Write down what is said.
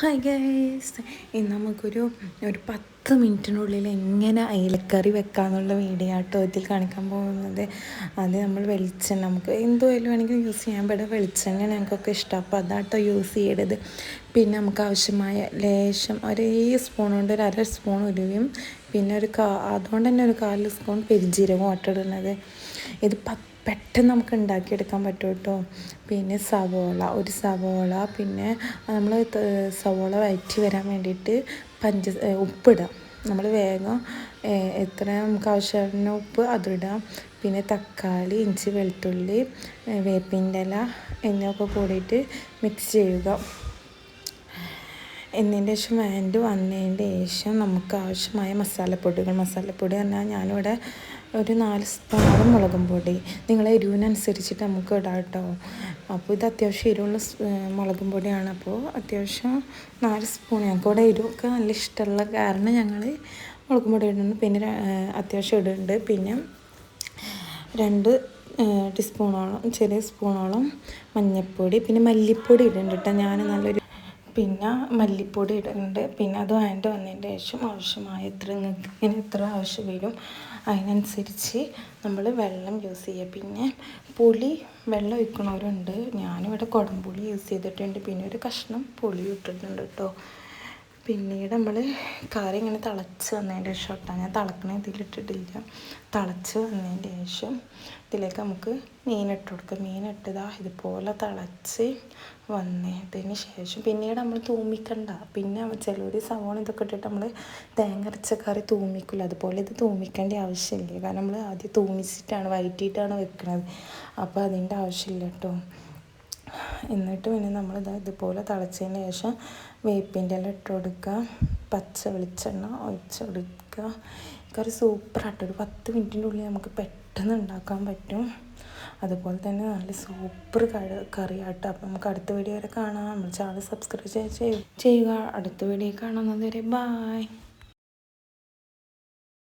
Hi guys ഇന്ന് നമുക്കൊരു ഒരു പത്ത് മിനിറ്റിനുള്ളിൽ എങ്ങനെ അയലക്കറി വെക്കാമെന്നുള്ള വീഡിയോ ആട്ടോ ഇതിൽ കാണിക്കാൻ പോകുന്നത്. അത് നമ്മൾ വെളിച്ചെണ്ണ നമുക്ക് എന്തുമായാലും വേണമെങ്കിൽ യൂസ് ചെയ്യാൻ പറ്റും വെളിച്ചെണ്ണ ഞങ്ങൾക്കൊക്കെ ഇഷ്ടം. അപ്പോൾ അതാട്ടോ യൂസ് ചെയ്യരുത് പിന്നെ നമുക്ക് ആവശ്യമായ ലേശം ഒരേ സ്പൂൺ കൊണ്ട് ഒരു അര സ്പൂൺ ഉരുവിയും പിന്നെ ഒരു കാ അതുകൊണ്ട് തന്നെ ഒരു കാൽ സ്പൂൺ പെരിജീരകം ഇട്ടിടുന്നത് ഇത് പത്ത് പെട്ടെന്ന് നമുക്ക് ഉണ്ടാക്കിയെടുക്കാൻ പറ്റും കേട്ടോ. പിന്നെ സവോള ഒരു സവോള പിന്നെ നമ്മൾ സവോള വയറ്റി വരാൻ വേണ്ടിയിട്ട് പഞ്ച ഉപ്പിടാം. നമ്മൾ വേഗം എത്ര നമുക്ക് ആവശ്യമുള്ള ഉപ്പ് അതിടാം പിന്നെ തക്കാളി ഇഞ്ചി വെളുത്തുള്ളി വേപ്പിന്റെ ഇല എന്നിവയൊക്കെ കൂടിയിട്ട് മിക്സ് ചെയ്യുക. എന്നതിന്റെ ശേഷം വേണ്ടി വന്നതിന്റെ ശേഷം നമുക്ക് ആവശ്യമായ മസാലപ്പൊടികൾ മസാലപ്പൊടി പറഞ്ഞാൽ ഞാനിവിടെ ഒരു നാല് സ്പൂണോളം മുളകും പൊടി. നിങ്ങളെ എരിവിനനുസരിച്ചിട്ട് നമുക്ക് ഇടാം കേട്ടോ. അപ്പോൾ ഇത് അത്യാവശ്യം എരിവുള്ള മുളകും പൊടിയാണ്. അപ്പോൾ അത്യാവശ്യം നാല് സ്പൂൺ ഞങ്ങൾക്ക് ഇവിടെ എരിവൊക്കെ നല്ല ഇഷ്ടമുള്ള കാരണം ഞങ്ങൾ മുളകും പൊടി ഇടുന്നുണ്ട് പിന്നെ അത്യാവശ്യം ഇടുന്നുണ്ട്. പിന്നെ രണ്ട് ടീസ്പൂണോളം ചെറിയ സ്പൂണോളം മഞ്ഞൾപ്പൊടി. പിന്നെ മല്ലിപ്പൊടി ഇടുന്നുണ്ട് കേട്ടോ. ഞാൻ നല്ലൊരു പിന്നെ മല്ലിപ്പൊടി ഇടുന്നുണ്ട് പിന്നെ അത് വേണ്ട വന്നതിന്റെ ശേഷം ആവശ്യമായ എത്ര നിങ്ങൾക്ക് ഇങ്ങനെ എത്ര ആവശ്യം വരും. അതിനനുസരിച്ച് നമ്മൾ വെള്ളം യൂസ് ചെയ്യുക. പിന്നെ പുളി വെള്ളം ഒഴിക്കണവരുണ്ട്. ഞാനിവിടെ കുടംപുളി യൂസ് ചെയ്തിട്ടുണ്ട്. പിന്നെ ഒരു കഷ്ണം പുളി ഇട്ടിട്ടുണ്ട് കേട്ടോ പിന്നീട് നമ്മൾ കറി ഇങ്ങനെ തിളച്ച് വന്നതിന്റെ ശേഷം കേട്ടോ ഞാൻ തിളക്കണ ഇതിലിട്ടിട്ടില്ല തിളച്ച് വന്നതിന്റെ ശേഷം ഇതിലേക്ക് നമുക്ക് മീനിട്ട് കൊടുക്കുക മീനിട്ടതാ ഇതുപോലെ തിളച്ച് വന്നതിന് ശേഷം പിന്നീട് നമ്മൾ തൂമിക്കണ്ട. പിന്നെ ചിലർ സവോള ഇതൊക്കെ ഇട്ടിട്ട് നമ്മൾ തേങ്ങ അരച്ച കറി തൂമിക്കില്ല അതുപോലെ ഇത് തൂമിക്കേണ്ട ആവശ്യമില്ല. കാരണം നമ്മൾ ആദ്യം തൂമിച്ചിട്ടാണ് വയറ്റിയിട്ടാണ് വെക്കുന്നത് അപ്പോൾ അതിന്റെ ആവശ്യമില്ല കേട്ടോ എന്നിട്ട് പിന്നെ നമ്മൾ നമ്മളിത് ഇതുപോലെ തിളച്ചതിന് ശേഷം വേപ്പിന്റെ ഇല ഇട്ട് കൊടുക്കുക പച്ച വെളിച്ചെണ്ണ ഒഴിച്ച് കൊടുക്കുക കറി സൂപ്പറായിട്ട് ഒരു പത്ത് മിനിറ്റിന്റെ ഉള്ളിൽ നമുക്ക് പെട്ടെന്ന് ഉണ്ടാക്കാൻ പറ്റും. അതുപോലെ തന്നെ നല്ല സൂപ്പർ കറി കറിയാട്ടോ. അപ്പം നമുക്ക് അടുത്ത വീഡിയോ വരെ കാണാം. നമ്മൾ ചാനൽ സബ്സ്ക്രൈബ് ചെയ്യുക. അടുത്ത വീഡിയോ കാണുന്നത് വരെ ബായ്